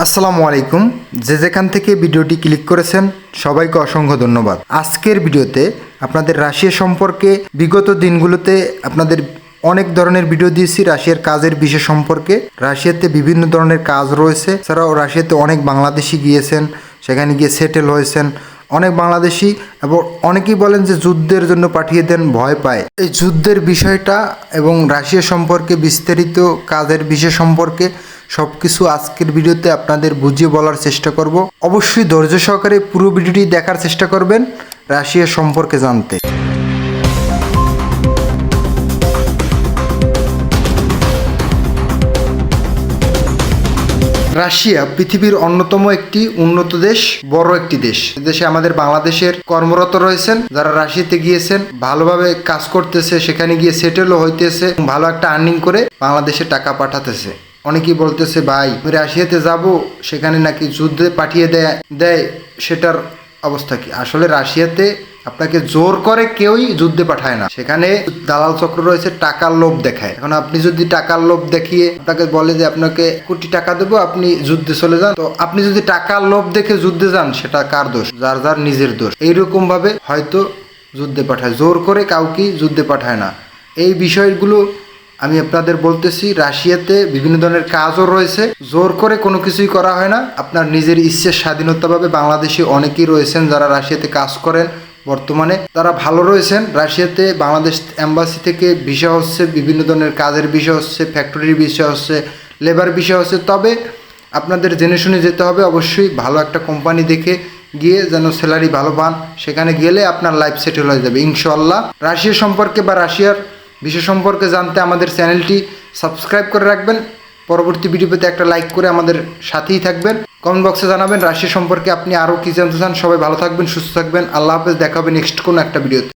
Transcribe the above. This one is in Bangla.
আসসালামু আলাইকুম। যে যেখান থেকে ভিডিওটি ক্লিক করেছেন, সবাইকে অসংখ্য ধন্যবাদ। আজকের ভিডিওতে আপনাদের রাশিয়া সম্পর্কে, বিগত দিনগুলোতে আপনাদের অনেক ধরনের ভিডিও দিয়েছি রাশিয়ার কাজের বিষয় সম্পর্কে। রাশিয়াতে বিভিন্ন ধরনের কাজ রয়েছে, এছাড়াও রাশিয়াতে অনেক বাংলাদেশি গিয়েছেন, সেখানে গিয়ে সেটেল হয়েছেন। অনেক বাংলাদেশি এবং অনেকেই বলেন যে যুদ্ধের জন্য পাঠিয়ে দেন, ভয় পায়। এই যুদ্ধের বিষয়টা এবং রাশিয়া সম্পর্কে বিস্তারিত কাজের বিষয় সম্পর্কে সব কিছু আজকের ভিডিওতে আপনাদের বুঝিয়ে বলার চেষ্টা করব। অবশ্যই ধৈর্য সহকারে পুরো ভিডিওটি দেখার চেষ্টা করবেন রাশিয়া সম্পর্কে জানতে। রাশিয়া পৃথিবীর অন্যতম একটি উন্নত দেশ, বড় একটি দেশ। দেশে আমাদের বাংলাদেশের কর্মরত রয়েছেন, যারা রাশিয়াতে গিয়েছেন, ভালোভাবে কাজ করতেছে, সেখানে গিয়ে সেটেলও হইতেছে ভালো একটা আর্নিং করে বাংলাদেশে টাকা পাঠাতেছে। অনেকেই বলতেছে, ভাই রাশিয়াতে যাব, সেখানে নাকি যুদ্ধে পাঠিয়ে দেয় দেয়, সেটার অবস্থা কি? আসলে রাশিয়াতে আপনাকে জোর করে কেউই যুদ্ধে পাঠায় না। সেখানে দালাল চক্র রয়েছে, টাকার লোভ দেখায়। এখন আপনি যদি টাকার লোভ দেখিয়ে আপনাকে বলে যে, আপনাকে কোটি টাকা দেবো, আপনি যুদ্ধে চলে যান। তো আপনি যদি টাকার লোভ দেখে যুদ্ধে যান, সেটা কার দোষ? যার যার নিজের দোষ। এইরকম ভাবে হয়তো যুদ্ধে পাঠায়। জোর করে কাউকে যুদ্ধে পাঠায় না। এই বিষয়গুলো আমি আপনাদের বলতেছি, রাশিয়াতে বিভিন্ন ধরনের কাজও রয়েছে। জোর করে কোনো কিছুই করা হয় না। আপনার নিজের ইচ্ছের স্বাধীনতাভাবে বাংলাদেশি অনেকেই রয়েছেন যারা রাশিয়াতে কাজ করেন বর্তমানে। তারা ভালো রয়েছেন। রাশিয়াতে বাংলাদেশ এম্বাসি থেকে ভিসা হচ্ছে, বিভিন্ন ধরনের কাজের বিষয় হচ্ছে ফ্যাক্টরির বিষয় হচ্ছে লেবার বিষয় হচ্ছে। তবে আপনাদের জেনে শুনে যেতে হবে, অবশ্যই ভালো একটা কোম্পানি দেখে গিয়ে যেন স্যালারি ভালো পান। সেখানে গেলে আপনার লাইফ সেটেল হয়ে যাবে ইনশাল্লাহ রাশিয়া সম্পর্কে বা রাশিয়ার বিষয় সম্পর্কে জানতে আমাদের চ্যানেলটি সাবস্ক্রাইব করে রাখবেন। পরবর্তী ভিডিওতে একটা লাইক করে আমাদের সাথেই থাকবেন। কমেন্ট বক্সে জানাবেন রাশি সম্পর্কে আপনি আরও কী জানতে চান। সবাই ভালো থাকবেন, সুস্থ থাকবেন। আল্লাহ হাফেজ, দেখা নেক্সট কোনো একটা ভিডিওতে।